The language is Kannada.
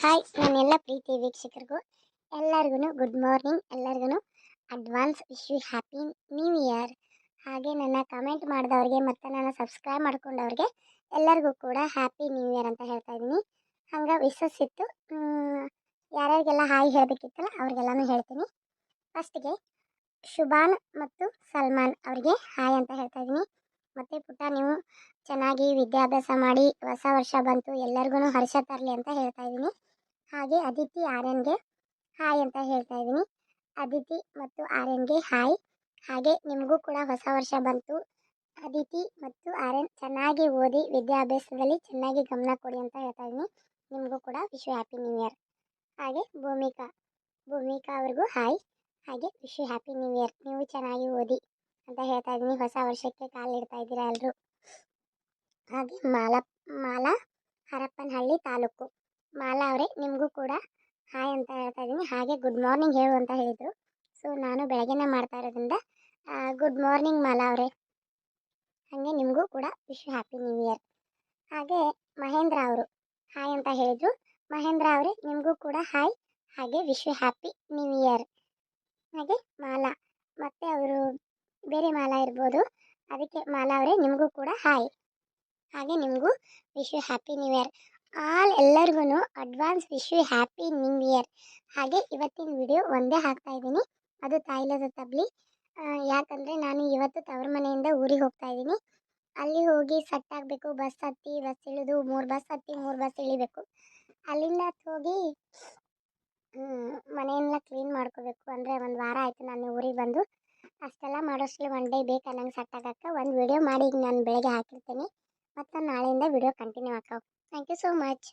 ಹಾಯ್ ನನ್ನೆಲ್ಲ ಪ್ರೀತಿ ವೀಕ್ಷಕರಿಗೂ ಎಲ್ಲರಿಗೂ ಗುಡ್ ಮಾರ್ನಿಂಗ್ ಎಲ್ಲರಿಗೂ advance wish you happy new year ಹಾಗೆ ನನ್ನ ಕಮೆಂಟ್ ಮಾಡಿದವ್ರಿಗೆ ಮತ್ತು ನನ್ನ ಸಬ್ಸ್ಕ್ರೈಬ್ ಮಾಡ್ಕೊಂಡವ್ರಿಗೆ ಎಲ್ಲರಿಗೂ ಕೂಡ ಹ್ಯಾಪಿ ನ್ಯೂ ಇಯರ್ ಅಂತ ಹೇಳ್ತಾ ಇದ್ದೀನಿ. ಹಂಗೆ ವಿಶಸ್ ಇತ್ತು. ಯಾರ್ಯಾರಿಗೆಲ್ಲ ಹಾಯ್ ಹೇಳಬೇಕಿತ್ತಲ್ಲ ಅವ್ರಿಗೆಲ್ಲನೂ ಹೇಳ್ತೀನಿ. ಫಸ್ಟಿಗೆ ಶುಭಾನ್ ಮತ್ತು ಸಲ್ಮಾನ್ ಅವರಿಗೆ ಹಾಯ್ ಅಂತ ಹೇಳ್ತಾ ಇದ್ದೀನಿ. ಮತ್ತು ಪುಟ್ಟ ನೀವು ಚೆನ್ನಾಗಿ ವಿದ್ಯಾಭ್ಯಾಸ ಮಾಡಿ, ಹೊಸ ವರ್ಷ ಬಂತು ಎಲ್ಲರಿಗೂ ಹರ್ಷ ತರಲಿ ಅಂತ ಹೇಳ್ತಾ ಇದ್ದೀನಿ. ಹಾಗೆ ಅದಿತಿ ಆರ್ಯನ್ಗೆ ಹಾಯ್ ಅಂತ ಹೇಳ್ತಾ ಇದ್ದೀನಿ. ಅದಿತಿ ಮತ್ತು ಆರ್ಯನ್ಗೆ ಹಾಯ್ ಹಾಗೆ ನಿಮಗೂ ಕೂಡ ಹೊಸ ವರ್ಷ ಬಂತು. ಅದಿತಿ ಮತ್ತು ಆರ್ಯನ್ ಚೆನ್ನಾಗಿ ಓದಿ ವಿದ್ಯಾಭ್ಯಾಸದಲ್ಲಿ ಚೆನ್ನಾಗಿ ಗಮನ ಕೊಡಿ ಅಂತ ಹೇಳ್ತಾ ಇದ್ದೀನಿ. ನಿಮಗೂ ಕೂಡ ವಿಶ್ ಹ್ಯಾಪಿ ನ್ಯೂ ಇಯರ್ ಹಾಗೆ ಭೂಮಿಕಾ ಭೂಮಿಕಾ ಅವ್ರಿಗೂ ಹಾಯ್ ಹಾಗೆ ವಿಶ್ ಹ್ಯಾಪಿ ನ್ಯೂ ಇಯರ್ ನೀವು ಚೆನ್ನಾಗಿ ಓದಿ ಅಂತ ಹೇಳ್ತಾ ಇದ್ದೀನಿ. ಹೊಸ ವರ್ಷಕ್ಕೆ ಕಾಲಿಡ್ತಾ ಇದ್ದೀರಾ ಎಲ್ಲರೂ ಹಾಗೆ ಮಾಲ ಮಾಲಾ ಹರಪ್ಪನಹಳ್ಳಿ ತಾಲೂಕು. ಮಾಲಾ ಅವರೇ, ನಿಮಗೂ ಕೂಡ ಹಾಯ್ ಅಂತ ಹೇಳ್ತಾ ಇದ್ದೀನಿ. ಹಾಗೆ ಗುಡ್ ಮಾರ್ನಿಂಗ್ ಹೇಳು ಅಂತ ಹೇಳಿದರು. ಸೊ, ನಾನು ಬೆಳಗ್ಗೆನೇ ಮಾಡ್ತಾ ಇರೋದ್ರಿಂದ ಗುಡ್ ಮಾರ್ನಿಂಗ್ ಮಾಲಾ ಅವರೇ. ಹಾಗೆ ನಿಮಗೂ ಕೂಡ ವಿಶ್ ಹ್ಯಾಪಿ ನ್ಯೂ ಇಯರ್. ಹಾಗೆ ಮಹೇಂದ್ರ ಅವರು ಹಾಯ್ ಅಂತ ಹೇಳಿದರು. ಮಹೇಂದ್ರ ಅವರೇ, ನಿಮಗೂ ಕೂಡ ಹಾಯ್. ಹಾಗೆ ವಿಶ್ ಹ್ಯಾಪಿ ನ್ಯೂ ಇಯರ್. ಹಾಗೆ ಮಾಲಾ, ಮತ್ತು ಅವರು ಬೇರೆ ಮಾಲಾ ಇರ್ಬೋದು. ಅದಕ್ಕೆ ಮಾಲಾ ಅವರೇ, ನಿಮಗೂ ಕೂಡ ಹಾಯ್. ಹಾಗೆ ನಿಮಗೂ wish happy new year. All ಎಲ್ಲರಿಗೂ advance wish you happy new year. ಹಾಗೆ ಇವತ್ತಿನ ವಿಡಿಯೋ ಒಂದೇ ಹಾಕ್ತಾ ಇದ್ದೀನಿ. ಅದು ತಾಯಿಲದ ತಬ್ಲಿ. ಯಾಕಂದರೆ ನಾನು ಇವತ್ತು ತವರ ಮನೆಯಿಂದ ಊರಿಗೆ ಹೋಗ್ತಾ ಇದ್ದೀನಿ. ಅಲ್ಲಿ ಹೋಗಿ ಸೆಟ್ ಆಗಬೇಕು, ಬಸ್ ಹತ್ತಿ, ಬಸ್ ಇಳಿದು, ಮೂರು ಬಸ್ ಹತ್ತಿ, ಮೂರು ಬಸ್ ಇಳಿಬೇಕು. ಅಲ್ಲಿಂದ ಹೋಗಿ ಮನೆಯೆಲ್ಲ ಕ್ಲೀನ್ ಮಾಡ್ಕೋಬೇಕು. ಅಂದರೆ ಒಂದು ವಾರ ಆಯಿತು ನಾನು ಊರಿಗೆ ಬಂದು. ಅಷ್ಟೆಲ್ಲ ಮಾಡೋಷ್ಟು ಒನ್ ಡೇ ಬೇಕು ನಂಗೆ ಸೆಟ್ ಆಗಕ್ಕೆ ಒಂದು ವಿಡಿಯೋ ಮಾಡಿ ನಾನು ಬೆಳಗ್ಗೆ ಹಾಕಿರ್ತೀನಿ. ಮತ್ತು ನಾಳೆಯಿಂದ ವಿಡಿಯೋ ಕಂಟಿನ್ಯೂ ಹಾಕವು ಥ್ಯಾಂಕ್ ಯು ಸೋ ಮಚ್